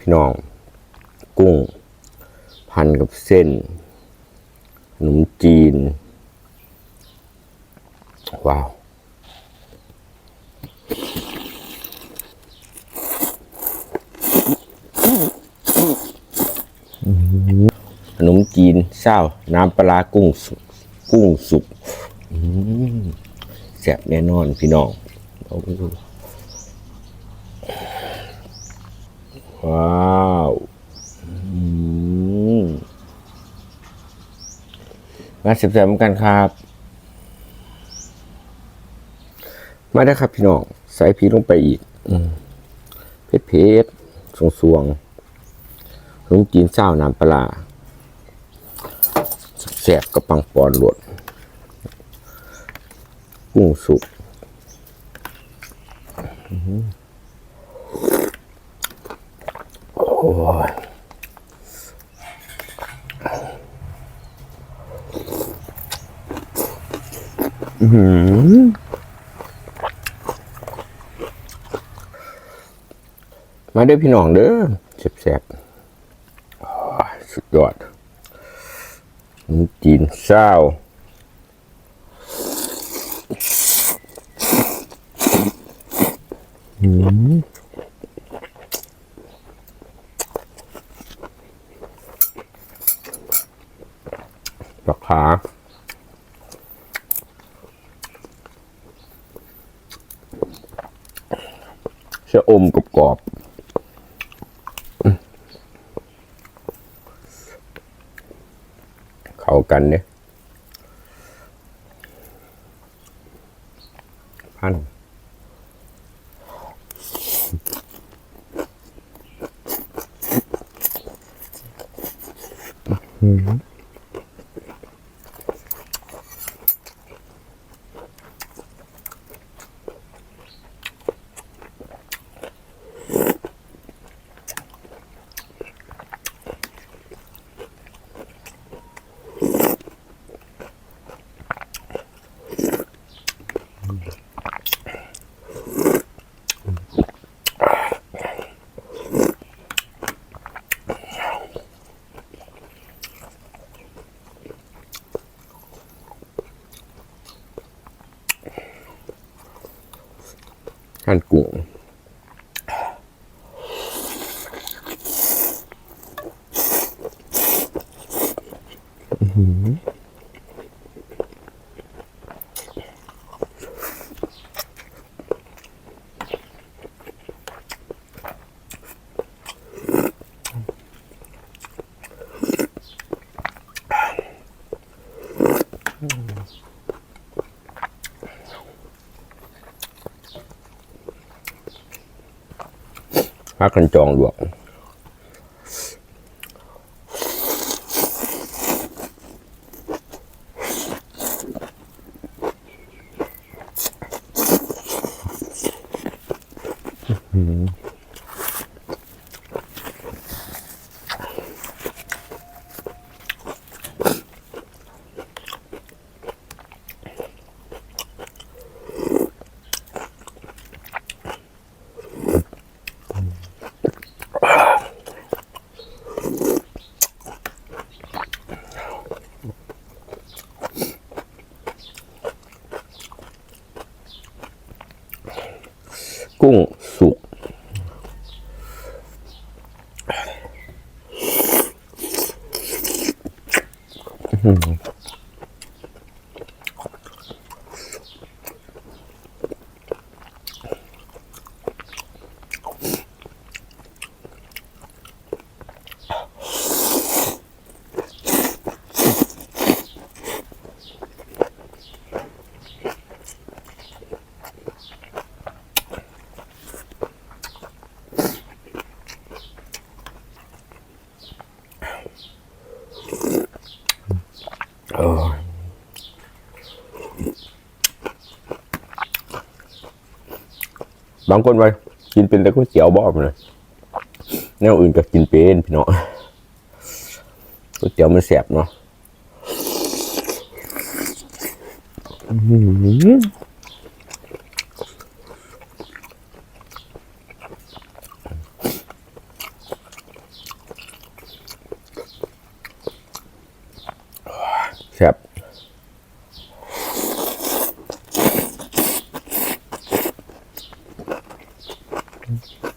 พี่น้อง กุ้ง พันกับเส้นขนมจีน ว้าวขนมจีนเศร้า น้ำปลากุ้งสุกกุ้งสุกแซ่บแน่นอนพี่น้องเอาไปดู ว้าวอืมาเสียบๆเหมือนกันครับ มาได้ครับพี่น้อง ใส่พริกลงไปอีกอืมเผ็ดเผ็ดๆสวงๆขนมจีนเศร้าน้ำปลาแสบกับปังปอนหลดกุ้งสุก อื้อหือโอ้ยอื้อหือมาเด้อพี่น้องเด้อแสบๆสุดยอดจีนเศร้าอืม ขา ชะอมกรอบๆเข้ากันเนี่ยพันอือ ท่านกุ้งอืม พักกันจองหลวกอืม กุ้งสุก อืม เออบางคนไปกินเป็นแต่ก๋วยเตี๋ยวบอบเลยแนวอื่นก็กินเป็นพี่น้องก๋วยเตี๋ยวมันแสบเนาะอื้อหือ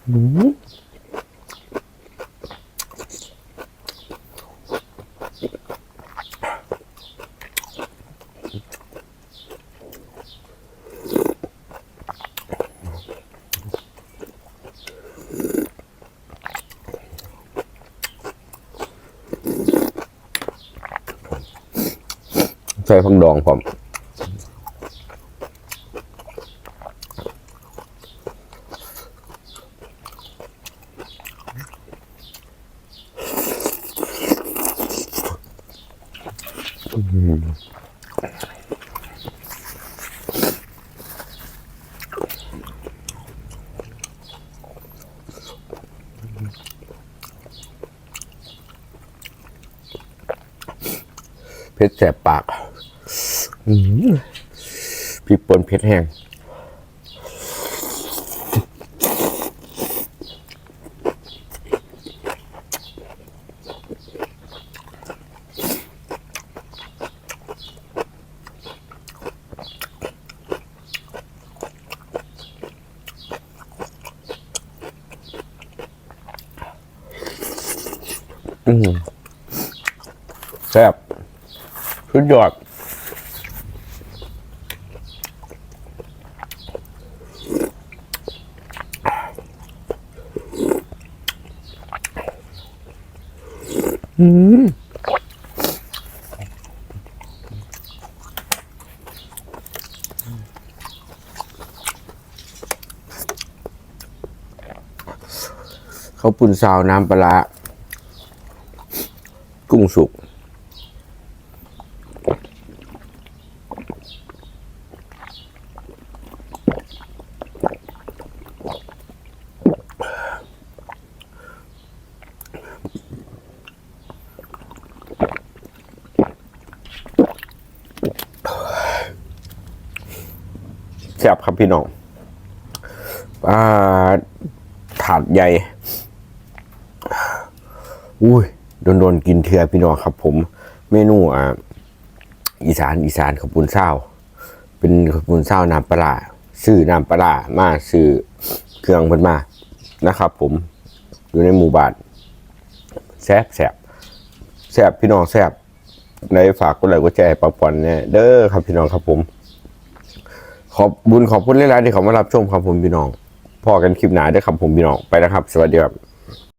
ใส่ผักดองผม เผ็ดแสบปากอื้อหือพริกป่นเผ็ดแห้ง อืมแซ่บสุดยอดเขาวปุ่นซาวน้ำปลาร้า กุ้งสุก แซ่บครับพี่น้องอ่าถาดใหญ่ อุ้ย โดนโดนๆกินเทือพี่น้องครับ ผมเมนูอ่าอีสานอีสานขาวปุนเศร้า เป็นขาวปุนเศร้าน้ำปลาซื้อน้ำปลามาซื้อเครื่องเพิ่นมานะครับ ผมอยู่ในหมู่บ้านแซบแซบแซบพี่น้องแซบในฝากก็เลยก็แจให้ปังปอนเนี่ยเด้อครับพี่น้องครับผม ขอบบุญขอบคุณหลายๆที่เขามารับชมครับผมพี่น้องพอกันคลิปหนาเด้อครับผมพี่น้องไปนะครับ สวัสดีครับ